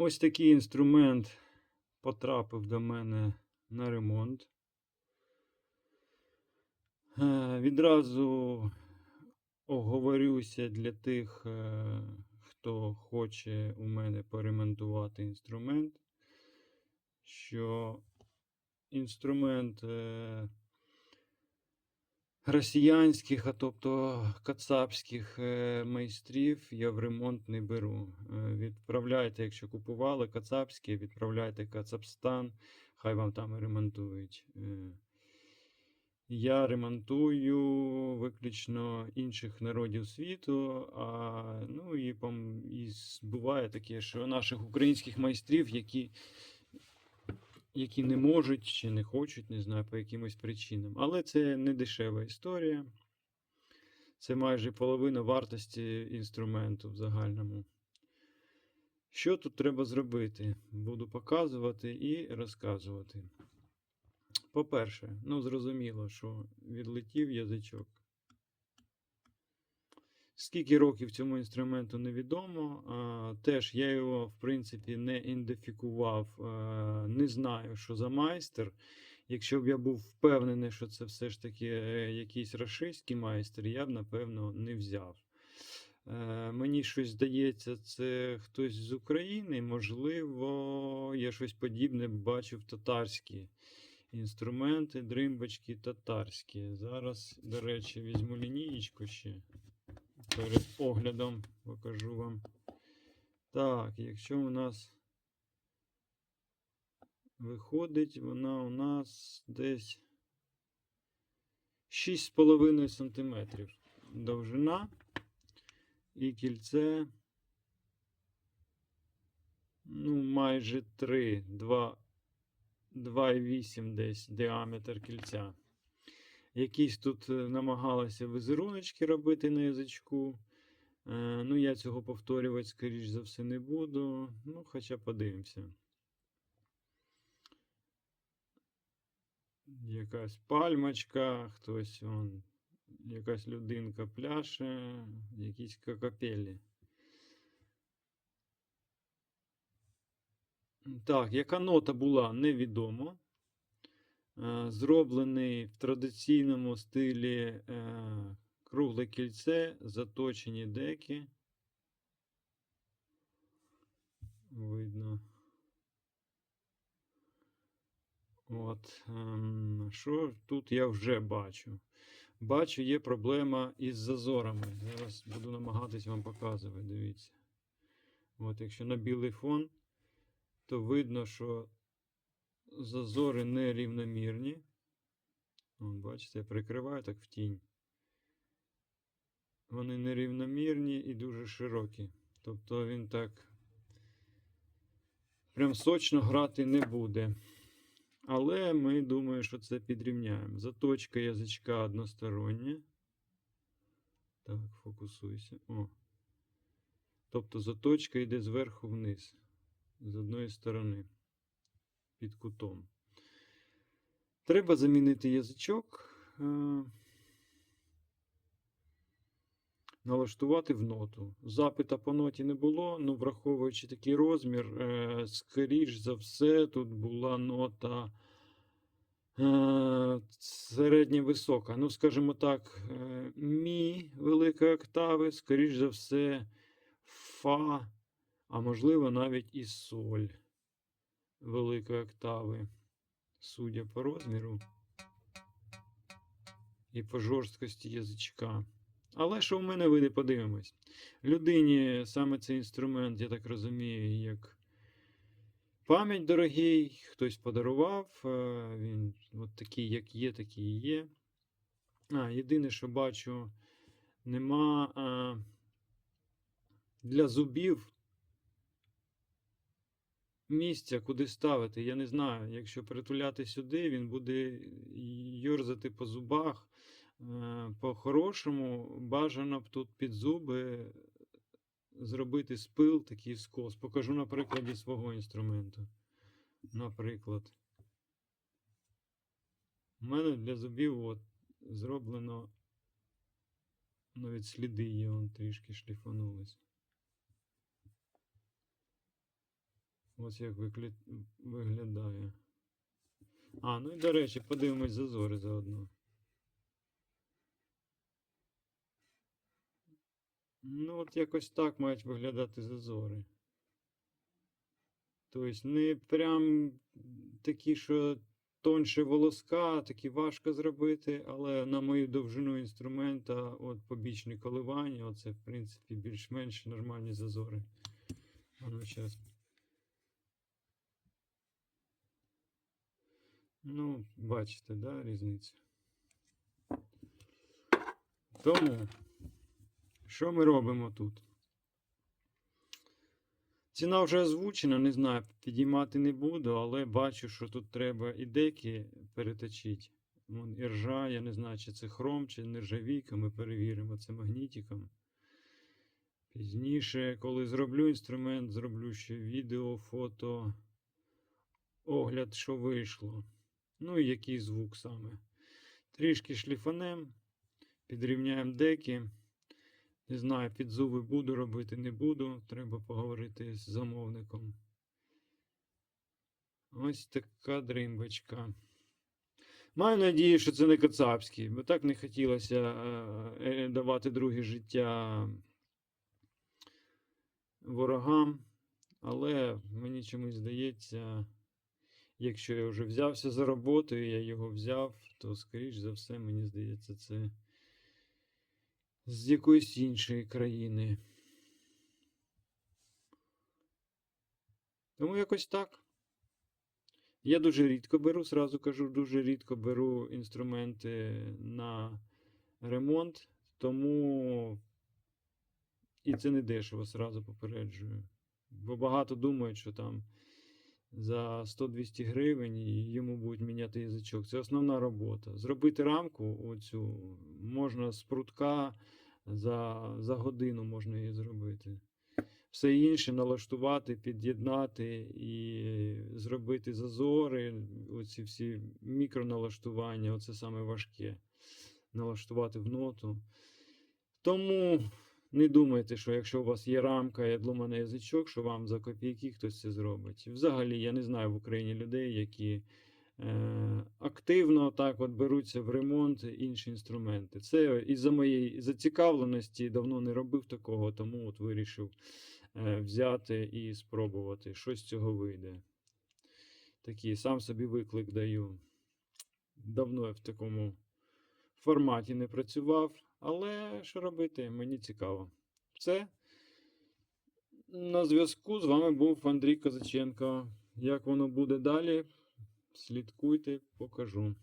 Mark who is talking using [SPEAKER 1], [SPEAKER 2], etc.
[SPEAKER 1] Ось такий інструмент потрапив до мене на ремонт. Е, Відразу оговорюся для тих, е, хто хоче у мене поремонтувати інструмент, що інструмент е, росіянських, а тобто кацапських е, майстрів я в ремонт не беру. Е, Відправляйте, якщо купували кацапські, відправляйте Кацапстан, хай вам там ремонтують. Е, Я ремонтую виключно інших народів світу. А, ну і, і буває таке, що наших українських майстрів, які, які не можуть чи не хочуть, не знаю, по якимось причинам. Але це не дешева історія. Це майже половина вартості інструменту в загальному. Що тут треба зробити? Буду показувати і розказувати. По-перше, ну зрозуміло, що відлетів язичок. Скільки років цьому інструменту невідомо. Теж я його, в принципі, не ідентифікував, не знаю, що за майстер. Якщо б я був впевнений, що це все ж таки е, якийсь рашистський майстер, я б, напевно, не взяв. Е, Мені щось здається, це хтось з України. Можливо, я щось подібне бачив татарські інструменти, дримбочки татарські. Зараз, до речі, візьму лінієчку ще перед оглядом покажу вам. Так, якщо у нас виходить, вона у нас десь 6,5 см довжина і кільце. Ну, майже 3, 2, 2,8 десь діаметр кільця. Якісь тут е, намагалися візеруночки робити на язичку. Е, Ну, я цього повторювати, скоріш за все, не буду. Ну, хоча подивимося. Якась пальмочка, хтось он, якась людинка пляше, якісь кокопелі. Так, яка нота була, невідомо. Е, Зроблений в традиційному стилі е, кругле кільце, заточені деки. Видно. От, ем, що тут я вже бачу? Бачу, є проблема із зазорами. Зараз буду намагатись вам показувати. Дивіться. От, якщо на білий фон, то видно, що зазори нерівномірні. Бачите, я прикриваю так в тінь. Вони нерівномірні і дуже широкі. Тобто він так прям сочно грати не буде. Але ми думаю, що це підрівняємо. Заточка язичка одностороння. Так, фокусуйся. О. Тобто заточка йде зверху вниз. З одної сторони. Під кутом. Треба замінити язичок. е, Налаштувати в ноту. Запита по ноті не було, ну враховуючи такий розмір, е, скоріш за все, тут була нота е, середня висока. Ну, скажімо так, мі великої октави, скоріш за все, фа, а можливо навіть і соль великої октави, судя по розміру і по жорсткості язичка. Але що в мене вийде, подивимось. Людині саме цей інструмент, я так розумію, як пам'ять дорогий, хтось подарував. е, Він от такий, як є, такий і є. А, єдине, що бачу, нема а, для зубів місця, куди ставити. Я не знаю. Якщо притуляти сюди, він буде йорзати по зубах. Е, По-хорошому, бажано б тут під зуби зробити спил, такий скос. Покажу на прикладі свого інструменту. Наприклад. У мене для зубів от зроблено навіть сліди є, вон трішки шліфанулись. Ось як виклі... виглядає. А, ну і до речі, подивимось зазори заодно. Ну, от якось так мають виглядати зазори. Тобто не прям такі, що тонше волоска, такі важко зробити, але на мою довжину інструмента, от побічні коливання, оце, в принципі, більш-менш нормальні зазори. А ну, зараз. Ну, бачите, да, різницю. Тому, що ми робимо тут? Ціна вже озвучена, не знаю, підіймати не буду, але бачу, що тут треба і деки переточити. Вон іржа, я не знаю, чи це хром, чи нержавійка, ми перевіримо це магнітиком. Пізніше, коли зроблю інструмент, зроблю ще відео, фото, огляд, що вийшло. Ну і який звук саме. Трішки шліфанем, підрівняємо деки. Не знаю, підзуви буду робити, не буду. Треба поговорити з замовником. Ось така дримбочка. Маю надію, що це не кацапський, бо так не хотілося е, е, давати друге життя ворогам. Але мені чомусь здається, якщо я вже взявся за роботу і я його взяв, то, скоріш за все, мені здається, це з якоїсь іншої країни. Тому якось так. Я дуже рідко беру, зразу кажу, дуже рідко беру інструменти на ремонт, тому і це не дешево, зразу попереджую. Бо багато думають, що там за 100-200 гривень і йому будуть міняти язичок. Це основна робота. Зробити рамку оцю можна з прутка за, за годину можна її зробити. Все інше налаштувати, під'єднати і зробити зазори, оці всі мікроналаштування, оце саме важке. Налаштувати в ноту. Тому не думайте, що якщо у вас є рамка і одломаний язичок, що вам за копійки хтось це зробить. Взагалі, я не знаю в Україні людей, які е, активно так от беруться в ремонт інші інструменти. Це із-за моєї зацікавленості давно не робив такого, тому от вирішив е, взяти і спробувати. Що з цього вийде. Такий сам собі виклик даю. Давно я в такому форматі не працював, але що робити, мені цікаво. Все. На зв'язку з вами був Андрій Козаченко. Як воно буде далі? Слідкуйте, покажу.